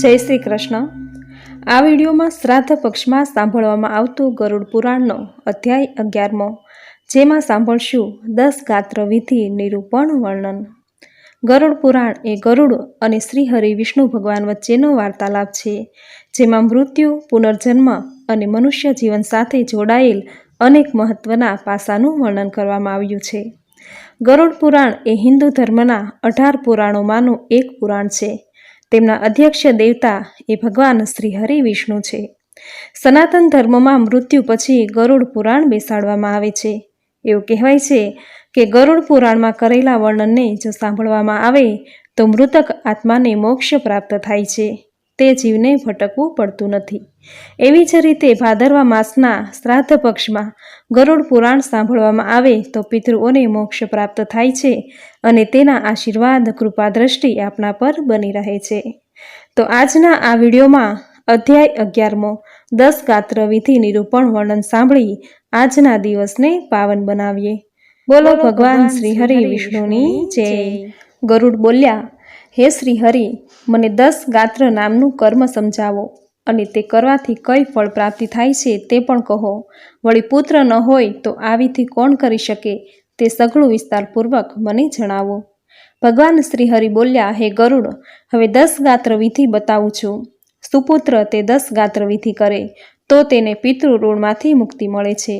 જય શ્રી કૃષ્ણ. આ વિડીયોમાં શ્રાદ્ધ પક્ષમાં સાંભળવામાં આવતું ગરુડ પુરાણનો અધ્યાય અગિયારમો, જેમાં સાંભળશું દસ ગાત્ર વિધિ નિરૂપણ વર્ણન. ગરુડ પુરાણ એ ગરુડ અને શ્રીહરિ વિષ્ણુ ભગવાન વચ્ચેનો વાર્તાલાપ છે, જેમાં મૃત્યુ, પુનર્જન્મ અને મનુષ્ય જીવન સાથે જોડાયેલ અનેક મહત્વના પાસાનું વર્ણન કરવામાં આવ્યું છે. ગરુડ પુરાણ એ હિન્દુ ધર્મના અઢાર પુરાણોમાંનું એક પુરાણ છે તેમના અધ્યક્ષ દેવતા એ ભગવાન શ્રી હરિ વિષ્ણુ છે. સનાતન ધર્મમાં મૃત્યુ પછી ગરુડ પુરાણ બેસાડવામાં આવે છે. એવું કહેવાય છે કે ગરુડ પુરાણમાં કરેલા વર્ણનને જો સાંભળવામાં આવે તો મૃતક આત્માને મોક્ષ પ્રાપ્ત થાય છે. તે જીવને ભટકવું પડતું નથી. એવી જ રીતે ભાદરવા માસના શ્રાદ્ધ પક્ષમાં ગરુડ પુરાણ સાંભળવામાં આવે તો પિતૃઓને મોક્ષ પ્રાપ્ત થાય છે અને તેના આશીર્વાદ કૃપા દ્રષ્ટિ આપણા પર બની રહે છે. તો આજના આ વિડીયોમાં અધ્યાય અગિયારમો દસ ગાત્ર વિધિ નિરૂપણ વર્ણન સાંભળી આજના દિવસને પાવન બનાવીએ. બોલો ભગવાન શ્રી હરિ વિષ્ણુની જય. ગરુડ બોલ્યા હે શ્રી હરિ મને દસ ગાત્ર નામનું કર્મ સમજાવો અને તે કરવાથી કઈ ફળ પ્રાપ્તિ થાય છે તે પણ કહો. વળી પુત્ર ન હોય તો આવીથી કોણ કરી શકે તે સઘળું વિસ્તારપૂર્વક મને જણાવો. ભગવાન શ્રી હરિ બોલ્યા, હે ગરુડ, હવે દસ ગાત્ર વિધિ બતાવું છું. સુપુત્ર તે દસ ગાત્ર વિધિ કરે તો તેને પિતૃ ઋણમાંથી મુક્તિ મળે છે.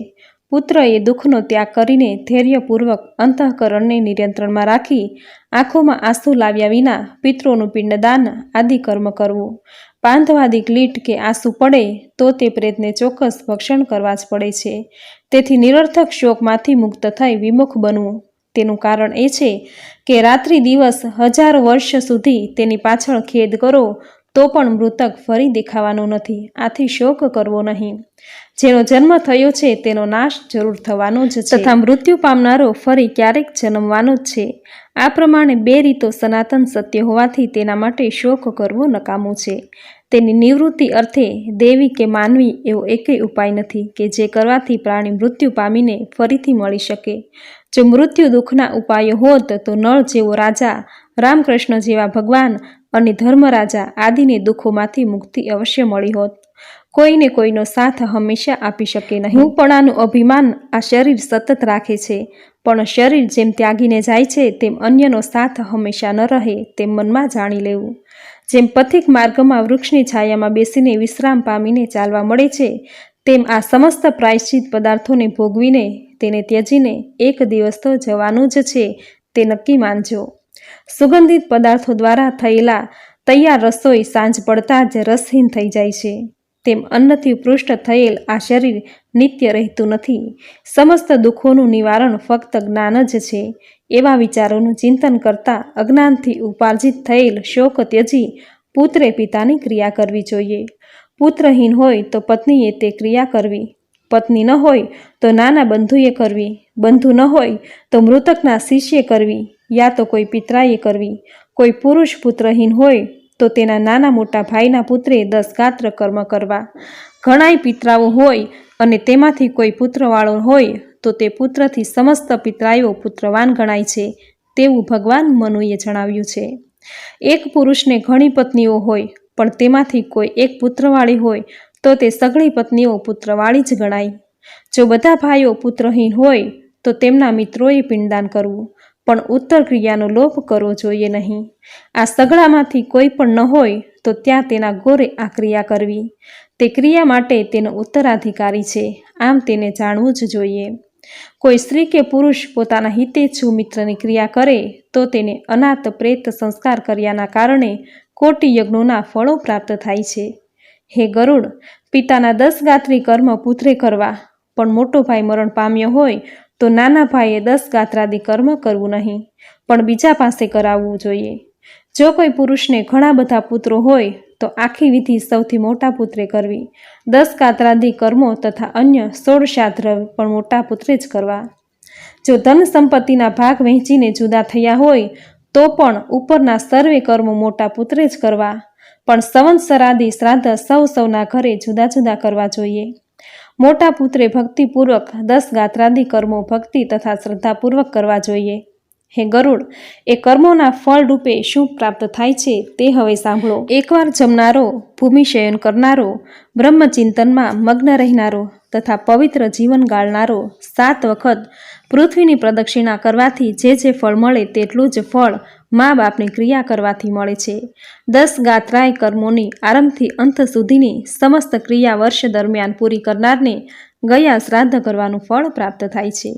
પુત્ર એ દુઃખનો ત્યાગ કરીને ધૈર્યપૂર્વક અંતઃકરણને નિયંત્રણમાં રાખી આંખોમાં આંસુ લાવ્યા વિના પિતૃનું પિંડદાન આદિ કર્મ કરવું. પાંધવાદી ક્લીટ કે આંસુ પડે તો તે પ્રેતને ચોક્કસ ભક્ષણ કરવા જ પડે છે. તેથી નિરર્થક શોકમાંથી મુક્ત થઈ વિમુખ બનવું. તેનું કારણ એ છે કે રાત્રિ દિવસ હજારો વર્ષ સુધી તેની પાછળ ખેદ કરો તો પણ મૃતક ફરી દેખાવાનો નથી, આથી શોક કરવો નહીં. જેનો જન્મ થયો છે તેનો નાશ જરૂર થવાનો જ છે. તથા મૃત્યુ પામનારો ફરી ક્યારેક જન્મવાનો જ છે. આ પ્રમાણે બે રીતો સનાતન સત્ય હોવાથી તેના માટે શોક કરવો નકામું છે. તેની નિવૃત્તિ અર્થે દેવી કે માનવી એવો એકેય ઉપાય નથી કે જે કરવાથી પ્રાણી મૃત્યુ પામીને ફરીથી મળી શકે. જો મૃત્યુ દુઃખના ઉપાયો હોત તો નળ જેવો રાજા રામકૃષ્ણ જેવા ભગવાન અને ધર્મરાજા આદિને દુઃખોમાંથી મુક્તિ અવશ્ય મળી હોત. કોઈને કોઈનો સાથ હંમેશા આપી શકે નહીં. હુંપણાનું અભિમાન આ શરીર સતત રાખે છે, પણ શરીર જેમ ત્યાગીને જાય છે, તેમ અન્યનો સાથ હંમેશા ન રહે તેમ મનમાં જાણી લેવું. જેમ પથિક માર્ગમાં વૃક્ષની છાયામાં બેસીને વિશ્રામ પામીને ચાલવા મળે છે, તેમ આ સમસ્ત પ્રાયશ્ચિત પદાર્થોને ભોગવીને તેને ત્યજીને એક દિવસ તો જવાનું જ છે, તે નક્કી માનજો. સુગંધિત પદાર્થો દ્વારા થયેલા તૈયાર રસોઈ સાંજ પડતા જ રસહીન થઈ જાય છે. તેમ અન્નથી પૃષ્ઠ થયેલ આ શરીર નિત્ય રહેતું નથી. સમસ્ત દુઃખોનું નિવારણ ફક્ત જ્ઞાન જ છે. એવા વિચારોનું ચિંતન કરતા અજ્ઞાનથી ઉપાર્જિત થયેલ શોક ત્યજી પુત્રે પિતાની ક્રિયા કરવી જોઈએ. પુત્રહીન હોય તો પત્નીએ તે ક્રિયા કરવી. પત્ની ન હોય તો નાના બંધુએ કરવી. બંધુ ન હોય તો મૃતકના શિષ્યે કરવી. યા તો કોઈ પિતરાએ કરવી. કોઈ પુરુષ પુત્રહીન હોય તો તેના નાના મોટા ભાઈના પુત્રે દસ ગાત્ર કર્મ કરવા. ઘણાય પિતરાઓ હોય અને તેમાંથી કોઈ પુત્રવાળો હોય તો તે પુત્રથી સમસ્ત પિતરાયો પુત્રવાન ગણાય છે તેવું ભગવાન મનુએ જણાવ્યું છે. એક પુરુષને ઘણી પત્નીઓ હોય પણ તેમાંથી કોઈ એક પુત્રવાળી હોય તો તે સઘળી પત્નીઓ પુત્રવાળી જ ગણાય. જો બધા ભાઈઓ પુત્રહીન હોય તો તેમના મિત્રોએ પિંડદાન કરવું. પણ ઉત્તર ક્રિયાનો લોપ કરવો જોઈએ નહીં. આ સગળામાંથી કોઈ પણ ન હોય તો ત્યાં તેના ગોરે આ ક્રિયા કરવી. તે ક્રિયા માટે તેનો ઉત્તરાધિકારી છે. આમ તેને જાણવું જ જોઈએ. કોઈ સ્ત્રી કે પુરુષ પોતાના હિતેચ્છુ મિત્રની ક્રિયા કરે તો તેને અનાથ પ્રેત સંસ્કાર કર્યાના કારણે કોટી યજ્ઞોના ફળો પ્રાપ્ત થાય છે. હે ગરુડ, પિતાના દસ ગાત્રી કર્મ પુત્રે કરવા, પણ મોટો ભાઈ મરણ પામ્યો હોય તો નાના ભાઈએ દસ ગાત્રાદી કર્મ કરવું નહીં, પણ બીજા પાસે કરાવવું જોઈએ. જો કોઈ પુરુષને ઘણા બધા પુત્રો હોય, તો આખી વિધિ સૌથી મોટા પુત્રે કરવી. દસ કાતરાદી કર્મો તથા અન્ય સોળ શાદ્ર પણ મોટા પુત્રે જ કરવા. જો ધન સંપત્તિના ભાગ વહેંચીને જુદા થયા હોય, તો પણ ઉપરના સર્વે કર્મો મોટા પુત્રે જ કરવા. પણ સંવત્સરાદી શ્રાદ્ધ સૌ સૌના ઘરે જુદા જુદા કરવા જોઈએ. મોટા પુત્રે ભક્તિપૂર્વક દસ ગાત્રાદી કર્મો ભક્તિ તથા શ્રદ્ધાપૂર્વક કરવા જોઈએ. હે ગરુડ, એ કર્મોના ફળ રૂપે શું પ્રાપ્ત થાય છે તે હવે સાંભળો. એકવાર જમનારો ભૂમિશયન કરનારો, બ્રહ્મચિંતનમાં મગ્ન રહેનારો તથા પવિત્ર જીવન ગાળનારો સાત વખત પૃથ્વીની પ્રદક્ષિણા કરવાથી જે જે ફળ મળે તેટલું જ ફળ મા બાપની ક્રિયા કરવાથી મળે છે. દસ ગાત્રાય કર્મોની આરંભથી અંત સુધીની સમસ્ત ક્રિયા વર્ષ દરમિયાન પૂરી કરનારને ગયા શ્રાદ્ધ કરવાનું ફળ પ્રાપ્ત થાય છે.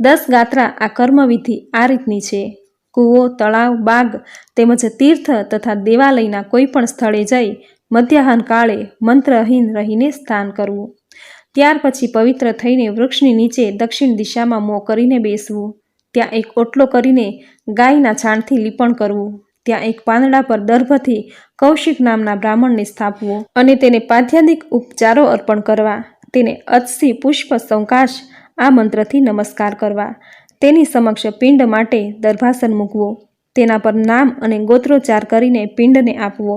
દસ ગાત્રા આ કર્મવિધિ આ રીતની છે. કૂવો, તળાવ, બાગ તેમજ તીર્થ તથા દેવાલયના કોઈપણ સ્થળે જઈ મધ્યાહન કાળે મંત્રહીન રહીને સ્નાન કરવું. ત્યાર પછી પવિત્ર થઈને વૃક્ષની નીચે દક્ષિણ દિશામાં મોં કરીને બેસવું. ત્યાં એક ઓટલો કરીને ગાયના છાણથી લીપણ કરવું. ત્યાં એક પાંદડા પર દર્ભથી કૌશિક નામના બ્રાહ્મણને સ્થાપવો અને તેને પાધ્યાદિક ઉપચારો અર્પણ કરવા. તેને અતસી પુષ્પ સંકાશ આ મંત્રથી નમસ્કાર કરવા. તેની સમક્ષ પિંડ માટે દર્ભાસન મૂકવો. તેના પર નામ અને ગોત્રોચ્ચાર કરીને પિંડને આપવો.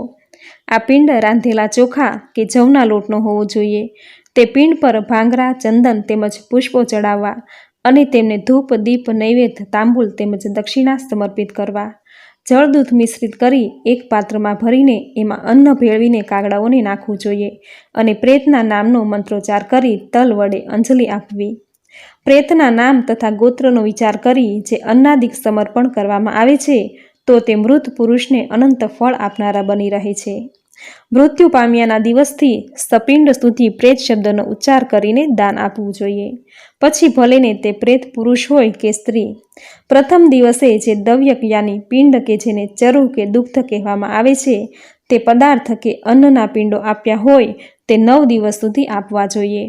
આ પિંડ રાંધેલા ચોખા કે જવના લોટનો હોવો જોઈએ. તે પિંડ પર ભાંગરા, ચંદન તેમજ પુષ્પો ચડાવવા. અને તેમને ધૂપ, દીપ, નૈવેદ્ય, તાંબુલ તેમજ દક્ષિણા સમર્પિત કરવા. જળદૂધ મિશ્રિત કરી એક પાત્રમાં ભરીને એમાં અન્ન ભેળવીને કાગડાઓને નાખવું જોઈએ અને પ્રેતના નામનો મંત્રોચ્ચાર કરી તલ વડે અંજલિ આપવી. પ્રેતના નામ તથા ગોત્રનો વિચાર કરી જે અન્નાદિક સમર્પણ કરવામાં આવે છે, તો તે મૃત પુરુષને અનંત ફળ આપનારા બની રહે છે. મૃત્યુ પામ્યાના દિવસથી સપિંડ સુધી પ્રેત શબ્દનો ઉચ્ચાર કરીને દાન આપવું જોઈએ. પછી ભલેને તે પ્રેત પુરુષ હોય કે સ્ત્રી, પ્રથમ દિવસે જે દવ્યક યાની પિંડ કે જેને ચરુ કે દુગ્ધ કહેવામાં આવે છે, તે પદાર્થ કે અન્નના પિંડો આપ્યા હોય તે નવ દિવસ સુધી આપવા જોઈએ.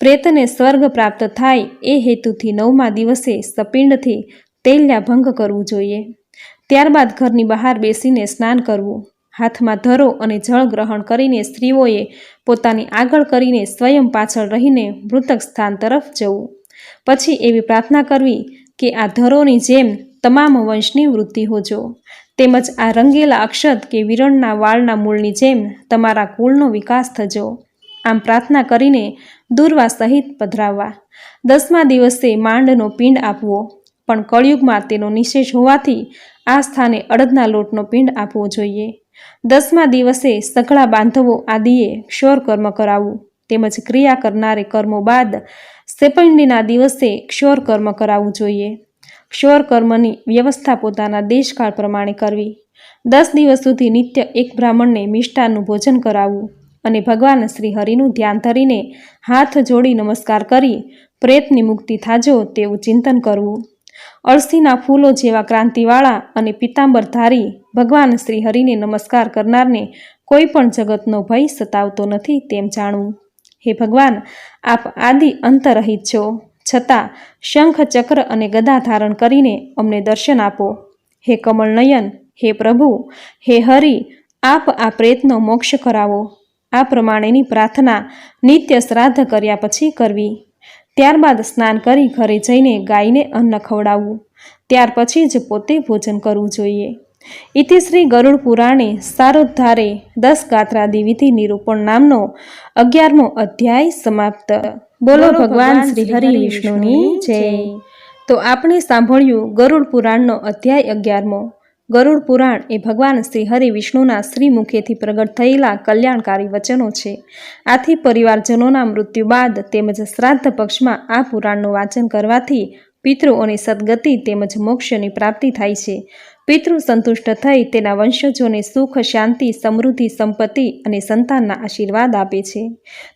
પ્રેતને સ્વર્ગ પ્રાપ્ત થાય એ હેતુથી નવમા દિવસે સપિંડથી તૈલ્યા ભંગ કરવું જોઈએ. ત્યારબાદ ઘરની બહાર બેસીને સ્નાન કરવું. હાથમાં ધરો અને જળ ગ્રહણ કરીને સ્ત્રીઓએ પોતાની આગળ કરીને સ્વયં પાછળ રહીને મૃતક સ્થાન તરફ જવું. પછી એવી પ્રાર્થના કરવી કે આ ધરોની જેમ તમામ વંશની વૃત્તિ હોજો. તેમજ આ રંગેલા અક્ષત કે વિરણના વાળના મૂળની જેમ તમારા કુળનો વિકાસ થજો. આમ પ્રાર્થના કરીને દુર્વા સહિત પધરાવવા. દસમા દિવસે માંડનો પિંડ આપવો. પણ કળિયુગમાં તેનો નિશેષ હોવાથી આ સ્થાને અડદના લોટનો પિંડ આપવો જોઈએ. દસમા દિવસે સઘળા બાંધવો આદિએ ક્ષોર કર્મ કરાવવું તેમજ ક્રિયા કરનારે કર્મો બાદ સેપંડીના દિવસે ક્ષોર કર્મ કરાવવું જોઈએ. ક્ષોર કર્મની વ્યવસ્થા પોતાના દેશકાળ પ્રમાણે કરવી. દસ દિવસ સુધી નિત્ય એક બ્રાહ્મણને મિષ્ટાનનું ભોજન કરાવવું અને ભગવાન શ્રી હરિનું ધ્યાન ધરીને હાથ જોડી નમસ્કાર કરી, પ્રેતની મુક્તિ થાજો તેવું ચિંતન કરવું. અળસીના ફૂલો જેવા ક્રાંતિવાળા અને પિતાંબરધારી ભગવાન શ્રી હરિને નમસ્કાર કરનારને કોઈ પણ જગતનો ભય સતાવતો નથી તેમ જાણવું હે ભગવાન, આપ આદિ અંતરહિત છો. છતાં શંખ, ચક્ર અને ગદા ધારણ કરીને અમને દર્શન આપો. હે કમળનયન, હે પ્રભુ, હે હરિ, આપ આ પ્રેતનો મોક્ષ કરાવો. આ પ્રમાણેની પ્રાર્થના નિત્ય શ્રાદ્ધ કર્યા પછી કરવી. ત્યારબાદ સ્નાન કરી ઘરે જઈને ગાયને અન્ન ખવડાવવું. ત્યાર પછી જ પોતે ભોજન કરવું જોઈએ. ઇતિ શ્રી ગરુડ પુરાણે સારોદ્ધારે દસ ગાત્રા દેવીથી નિરૂપણ નામનો અગિયારમો અધ્યાય સમાપ્ત. બોલો ભગવાન શ્રી હરિ વિષ્ણુની જય. તો આપણે સાંભળ્યું ગરુડ પુરાણનો અધ્યાય અગિયારમો. ગરુડ પુરાણ એ ભગવાન શ્રી હરિ વિષ્ણુના શ્રી મુખેથી પ્રગટ થયેલા કલ્યાણકારી વચનો છે. આથી પરિવારજનોના મૃત્યુ બાદ તેમજ શ્રાદ્ધ પક્ષમાં આ પુરાણનું વાંચન કરવાથી પિતૃઓની સદગતિ તેમજ મોક્ષની પ્રાપ્તિ થાય છે. પિતૃ સંતુષ્ટ થઈ તેના વંશજોને સુખ, શાંતિ, સમૃદ્ધિ, સંપત્તિ અને સંતાનના આશીર્વાદ આપે છે.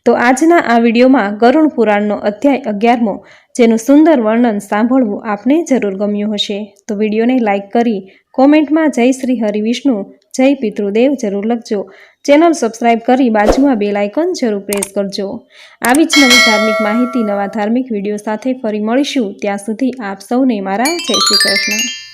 તો આજના આ વિડીયોમાં ગરુડ પુરાણનો અધ્યાય અગિયારમો જેનું સુંદર વર્ણન સાંભળવું આપને જરૂર ગમ્યું હશે. તો વિડીયોને લાઇક કરી કોમેન્ટમાં જય શ્રી હરિવિષ્ણુ જય પિતૃદેવ જરૂર લખજો. ચેનલ સબસ્ક્રાઇબ કરી બાજુમાં બેલ આઇકન જરૂર પ્રેસ કરજો. આવી જ નવી ધાર્મિક માહિતી, નવા ધાર્મિક વીડિયો સાથે ફરી મળીશું. ત્યાં સુધી આપ સૌને મારા જય શ્રી કૃષ્ણ.